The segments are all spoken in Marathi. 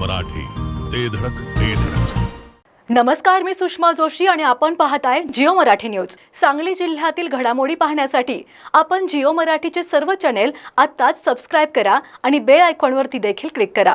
मराठी. ते धडक ते धडक. नमस्कार मी सुषमा जोशी आणि आपण पाहताय जिओ मराठी न्यूज. सांगली जिल्ह्यातील घडामोडी पाहण्यासाठी आपण जिओ मराठीचे सर्व चॅनेल आत्ताच सबस्क्राईब करा आणि बेल आयकॉनवरती देखील क्लिक करा.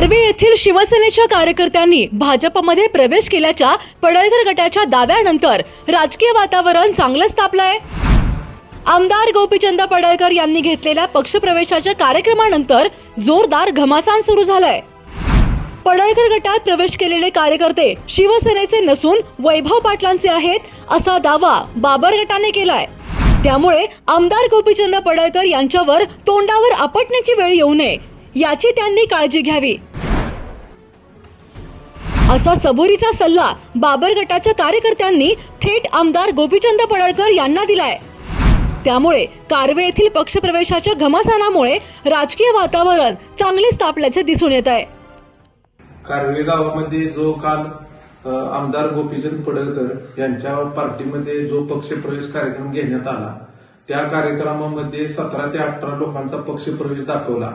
आर्वे येथील शिवसेनेच्या कार्यकर्त्यांनी भाजपमध्ये प्रवेश केल्याच्या पडळकर गटाच्या दाव्यानंतर राजकीय वातावरण चांगलंच तापलंय. आमदार गोपीचंद पडळकर यांनी घेतलेल्या पक्षप्रवेशाच्या कार्यक्रमानंतर जोरदार घमासान सुरू झालंय. पडळकर गटात प्रवेश केलेले कार्यकर्ते शिवसेनेचे नसून वैभव पाटलांचे आहेत असा दावा बाबर गटाने केलाय. त्यामुळे आमदार गोपीचंद पडळकर यांच्यावर तोंडावर आपटण्याची वेळ येऊ नये याची त्यांनी काळजी घ्यावी. असा सबुरीचा सल्ला बाबर गटाच्या कार्यकर्त्यांनी थेट आमदार गोपीचंद पडळकर यांना दिलाय. त्यामुळे कारवे येथील पक्षप्रवेशाच्या घमासानामुळे राजकीय वातावरण चांगलेच तापल्याचे दिसून येत आहे. कारवे गावामध्ये जो काल आमदार गोपीचंद पडळकर यांच्या पार्टीमध्ये जो पक्षप्रवेश कार्यक्रम घेण्यात आला त्या कार्यक्रमामध्ये सतरा ते अठरा लोकांचा पक्षप्रवेश दाखवला.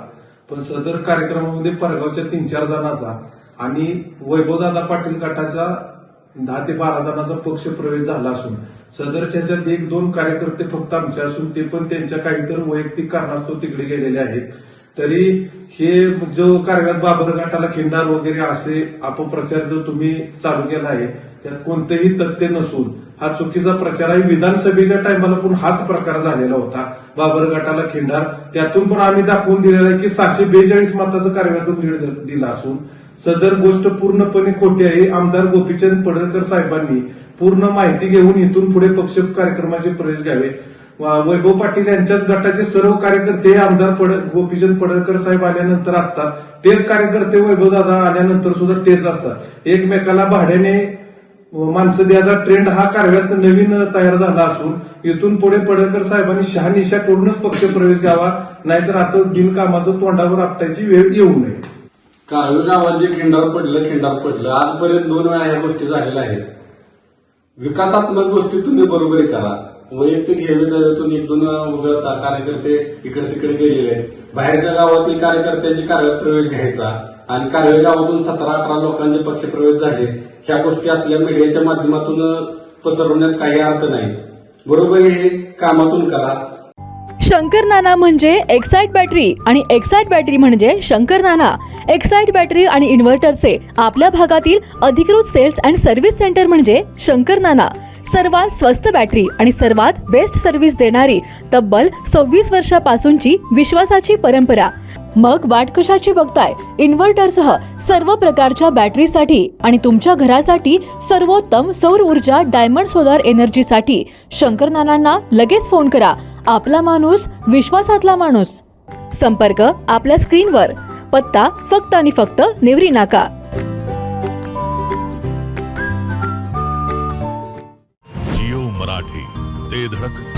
पण सदर कार्यक्रमामध्ये परगावच्या तीन चार जणांचा आणि वैभवदादा पाटील गटाचा दहा ते बारा जणांचा पक्षप्रवेश झाला असून सदरच्याच्यात एक दोन कार्यकर्ते फक्त आमचे असून ते पण त्यांच्या काहीतरी वैयक्तिक कारणास्तव तिकडे गेलेले आहेत. तरी हे जो कारव्यात बाबर गटाला खिंडार वगैरे असे अपप्रचार जो तुम्ही चालू केला आहे त्यात कोणतेही तथ्य नसून हा चुकीचा प्रचार आहे. विधानसभेच्या टायमाला पण हाच प्रकार झालेला होता. बाबर गटाला खिंडार. त्यातून पण आम्ही दाखवून दिलेला आहे की सहाशे बेचाळीस मताचं कारव्यातून लीड दिला असून सदर गोष्ट पूर्णपणे खोटी आहे आमदार गोपीचंद पडळकर साहेबांनी पूर्ण माहिती घेऊन इथून पुढे पक्ष कार्यक्रमाचे प्रवेश घ्यावे. वैभव पाटील यांच्याच गटाचे सर्व कार्यकर्ते हे आमदार पड गोपीचंद पडळकर साहेब आल्यानंतर असतात. तेच कार्यकर्ते वैभव दादा आल्यानंतर सुद्धा तेच असतात. एकमेकाला भाड्याने माणसं द्यायचा ट्रेंड हा कारव्यात नवीन तयार झाला असून इथून पुढे पडळकर साहेबांनी शहानिशा करूनच पक्ष प्रवेश घ्यावा नाहीतर असं बिनकामाचं तोंडावर आपटायची वेळ येऊ नये. कारवी गावात जे खिंडार पडलं खिंडार पडलं. आजपर्यंत दोन वेळा ह्या गोष्टी झालेल्या आहेत. विकासात्मक गोष्टी तुम्ही बरोबरी करा. वैयक्तिक हेवेदारीतून एक दोन वगळता कार्यकर्ते इकडे तिकडे गेलेले आहेत. बाहेरच्या गावातील कार्यकर्त्यांची कार्यात प्रवेश घ्यायचा आणि कार्य गावातून सतरा अठरा लोकांचे पक्ष प्रवेश झाले. ह्या गोष्टी असल्या मीडियाच्या माध्यमातून पसरवण्यात काही अर्थ नाही. बरोबर हे कामातून करा. शंकर नाना म्हणजे एक्साईट बॅटरी आणि एक्साईट बॅटरी म्हणजे शंकर नाना. एक्साईट बॅटरी आणि इन्व्हर्टरचे आपल्या भागातील अधिकृत सेल्स अँड सर्व्हिस सेंटर म्हणजे शंकर नाना. सर्वात स्वस्त बॅटरी आणि सर्वात बेस्ट सर्व्हिस देणारी तब्बल सव्वीस वर्षापासूनची विश्वासाची परंपरा. मग वाट कशाची बघताय? इन्व्हर्टरसह सर्व प्रकारच्या बॅटरीसाठी आणि तुमच्या घरासाठी सर्वोत्तम सौर ऊर्जा डायमंड सोलार एनर्जीसाठी शंकर नानांना लगेच फोन करा. आपला माणूस विश्वासातला माणूस. संपर्क आपल्या स्क्रीनवर. पत्ता फक्त आणि फक्त नेवरी नाका. जिओ मराठी ते धडक.